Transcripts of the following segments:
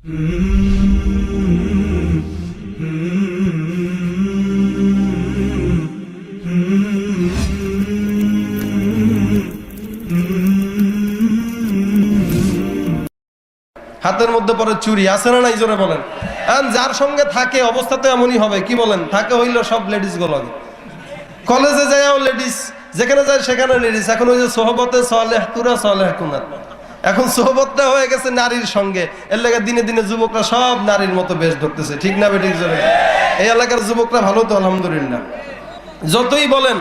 হাতের মধ্যে পরে চুরি, আছে না নাই জোরে বলেন? যার সঙ্গে থাকে, অবস্থা তো এমনই হবে, কি বলেন? থাকে হইল সব লেডিসগুলো কলেজে যাইও লেডিস যেখানে যায় সেখানে লেডিস এখন ওই যে সোহবতে সলেহ তুরা সলেহ কুনাত। এখন সোহবতটা হয়ে গেছে নারীর সঙ্গে। এর লেগে দিনে দিনে যুবকরা সব নারীর মতো বেশ ধরতেছে। ঠিক না বেঠিক জোরে? এই এলাকার যুবকরা ভালো তো, আলহামদুলিল্লাহ। যতই বলেন,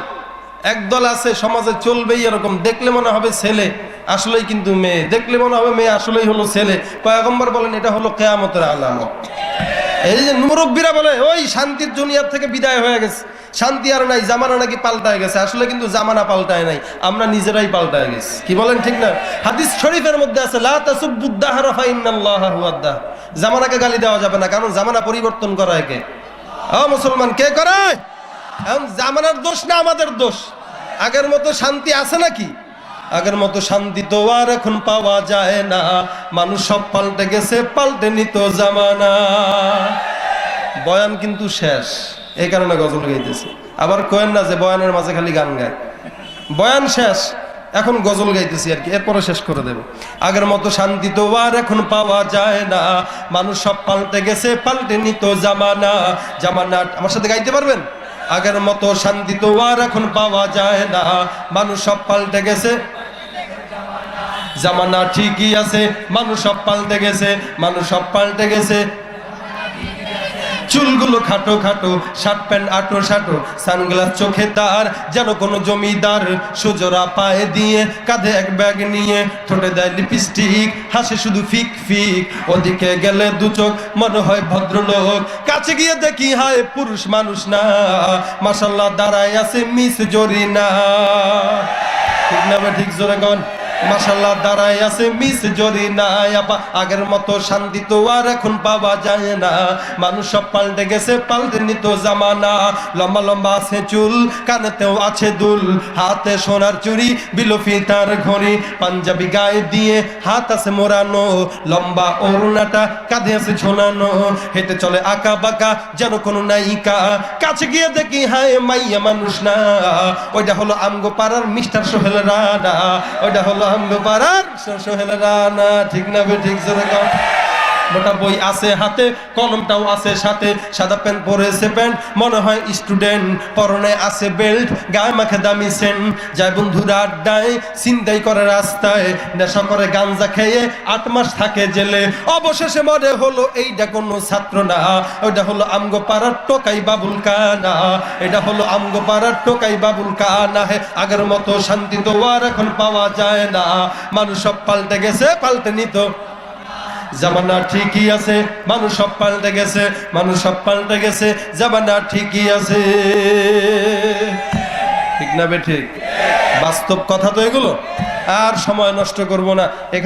একদল আছে, সমাজে চলবেই এরকম। দেখলে মনে হবে ছেলে, আসলেই কিন্তু মেয়ে। দেখলে মনে হবে মেয়ে, আসলেই হলো ছেলে। কয়েকম্বর বলেন, এটা হলো কেয়ামতের আলামত। এই যে মুরব্বীরা বলে, ওই শান্তির দুনিয়ার থেকে বিদায় হয়ে গেছে। শান্তি আর নাই, জামানা নাকি পাল্টায় গেছে। আসলে কিন্তু জামানা পাল্টায় নাই, আমরা নিজেরাই পাল্টায় গেছি। কি বলেন ঠিক না? হাদিস শরীফের মধ্যে আছে জামানাকে গালি দেওয়া যাবে না, কারণ জামানা পরিবর্তন করা কে ও মুসলমান, কে করায় এখন জামানার দোষ না আমাদের দোষ? আগের মতো শান্তি আছে নাকি? আগের মতো শান্তি তো আর এখন পাওয়া যায় না। মানুষ সব পাল্টে গেছে, পাল্টে নিত জামানা। বয়ান কিন্তু শেষ। এই কারণে গজল গাইতেছে। আবার কোয়েন না যে বয়ানের মাঝে খালি গান গায়। বয়ান শেষ, এখন গজল গাইতেছি আর কি, এরপরে শেষ করে দেব। আগের মতো শান্তি তো আর এখন পাওয়া যায় না। মানুষ সব পাল্টে গেছে, পাল্টে নিত জামানা। জামানা, আমার সাথে গাইতে পারবেন? আগের মতো শান্তি তো আর এখন পাওয়া যায় না। মানুষ সব পাল্টে গেছে। জামানা ঠিকই আছে, মানুষ সব পাল্টে গেছে, মানুষ সব পাল্টে গেছে। চুলগুলো খাটো খাটো শার্ট প্যান্ট আটো সাটো, সানগ্লাস চোখে তার, যেন কোনো জমিদার সুজরা পায়ে দিয়ে কাঁধে এক ব্যাগ নিয়ে ঠোঁটে দেয় লিপস্টিক হাসে শুধু ফিক ফিক। ওদিকে গেলে দু চোখ, মনে হয় ভদ্রলোক। কাছে গিয়ে দেখি, হায়, পুরুষ মানুষ না। মাসাল্লাহ দাঁড়ায় আছে মিস জরিনা। ঠিক না ঠিক জোরে গন মাসাল্লাহ দাঁড়ায় আছে মিস জরি নাই, আপা, আগের মতো শান্তি তো আর এখন পাওয়া যায় না। মানুষ সব পাল্টে গেছে, পাল্টে নিত জামানা। লম্বা লম্বা আছে চুল, কানেতেও আছে দুল। হাতে সোনার চুড়ি বিলফি তার ঘড়ি। পাঞ্জাবি গায়ে দিয়ে হাত আছে মোড়ানো। লম্বা অরুণাটা কাঁধে আছে ঝোলানো। হেঁটে চলে আঁকা বাঁকা, যেন কোনো নায়িকা। কাছে গিয়ে দেখি, হায়, মাইয়া মানুষ না। ওইটা হলো আমগো পাড়ার মিস্টার সোহেল রানা। ওইটা হলো সো- সোহেল রানা ঠিক না বে ঠিক জোরে। মোটা বই আছে হাতে, কলমটাও আছে সাথে। সাদা প্যান্ট পরেছে প্যান্ট, মনে হয় স্টুডেন্ট। পরনে আছে বেল্ট, গায়ে মাখে দামি সেন্ট। যায় বন্ধুরা আড্ডায় চিন্তাই করে রাস্তায়। নেশা করে গাঞ্জা খেয়ে আট মাস থাকে জেলে। অবশেষে মনে হলো এইটা কোনো ছাত্র না। ওইটা হলো আমগো পাড়ার টোকাই বাবুল কানা। এটা হলো আমগো পাড়ার টোকাই বাবুল কানা। হে, আগের মতো শান্তি তো আর এখন পাওয়া যায় না। মানুষ সব পাল্টে গেছে, পাল্টে নিত। জামানা ঠিকই আছে, মানুষ সব পাল্টে গেছে, মানুষ সব পাল্টে গেছে জামানা ঠিকই আছে। ঠিক না বে ঠিক? বাস্তব কথা তো এগুলো। আর সময় নষ্ট করব না। এখানে